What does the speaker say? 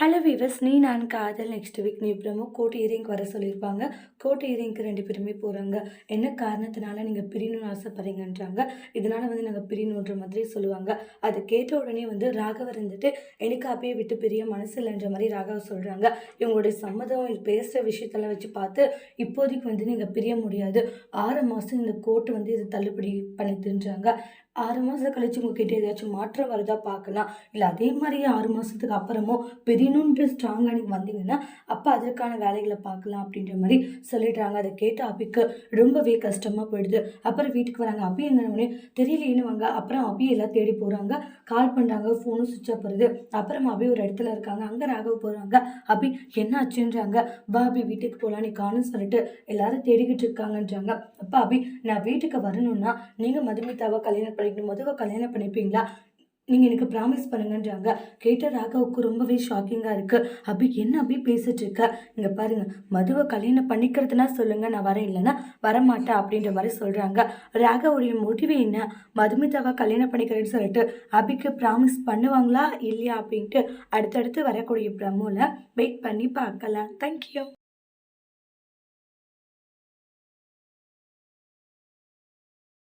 Hello viewers நீ நான் காதல் நெக்ஸ்ட் வீக் நீ ப்ரமோ கோட் இயரிங்க்கு வர சொல்லியிருப்பாங்க. கோட் இயரிங்க்கு ரெண்டு பேருமே போகிறாங்க என்ன காரணத்தினால நீங்கள் பிரியணும்னு ஆசைப்படுறீங்கன்றாங்க. இதனால் வந்து நாங்கள் பிரியணுன்ற மாதிரி சொல்லுவாங்க. அது கேட்ட உடனே வந்து ராகவர் இருந்துட்டு எனக்கு அப்படியே விட்டு பிரிய மனசு இல்லைன்ற மாதிரி ராகவர் சொல்கிறாங்க இவங்களுடைய சம்மதம் இது பேசுகிற விஷயத்தெல்லாம் வச்சு பார்த்து இப்போதைக்கு வந்து நீங்கள் பிரிய முடியாது. ஆறு மாதம் இந்த கோர்ட்டு வந்து இது தள்ளுபடி பண்ணிட்டுன்றாங்க ஆறு மாதம் கழிச்சு உங்ககிட்ட ஏதாச்சும் மாற்றம் வருதா பார்க்கலாம் இல்லை அதே மாதிரியே ஆறு மாதத்துக்கு அப்புறமும் பெரியணுன்ற ஸ்ட்ராங்காக நீங்கள் வந்தீங்கன்னா அப்போ அதற்கான வேலைகளை பார்க்கலாம் அப்படின்ற மாதிரி சொல்லிடுறாங்க. அதை கேட்ட அபிக்கு ரொம்பவே கஷ்டமாக போயிடுது. அப்புறம் வீட்டுக்கு வராங்க. அப்பி எங்கன்னு தெரியலேன்னு வாங்க. அப்புறம் அபி எல்லாம் தேடி போகிறாங்க கால் பண்ணுறாங்க ஃபோனும் சுவிட்ச் ஆஃப் வருது. அப்புறம் அபி ஒரு இடத்துல இருக்காங்க. அங்கே ராகவ் போகிறாங்க அபி என்ன ஆச்சுன்றாங்க? வா அபி வீட்டுக்கு போகலாம் நீ காணும்னு சொல்லிட்டு எல்லாரும் தேடிக்கிட்டு இருக்காங்கன்றாங்க. அப்பா அபி நான் வீட்டுக்கு வரணும்னா நீங்கள் மதுமிதாவை கல்யாணம் பண்ணிக்கணும் மதுவை கல்யாணம் பண்ணிப்பீங்களா? நீங்கள் எனக்கு ப்ராமிஸ் பண்ணுங்கன்றாங்க. கேட்ட ராகவுக்கு ரொம்பவே ஷாக்கிங்காக இருக்குது அபி என்ன அபி பேசிட்டு இருக்க? இங்கே பாருங்க மதுவை கல்யாணம் பண்ணிக்கிறதுனா சொல்லுங்க நான் வரேன். இல்லைன்னா வரமாட்டேன் அப்படின்ற மாதிரி சொல்கிறாங்க ராகவுடைய முடிவு என்ன? மதுமிதாவை கல்யாணம் பண்ணிக்கிறேன்னு சொல்லிட்டு அபிக்கு ப்ராமிஸ் பண்ணுவாங்களா? இல்லையா அப்படின்ட்டு அடுத்தடுத்து வரக்கூடிய ப்ரமோவில் வெயிட் பண்ணி பார்க்கலாம். தேங்க்யூ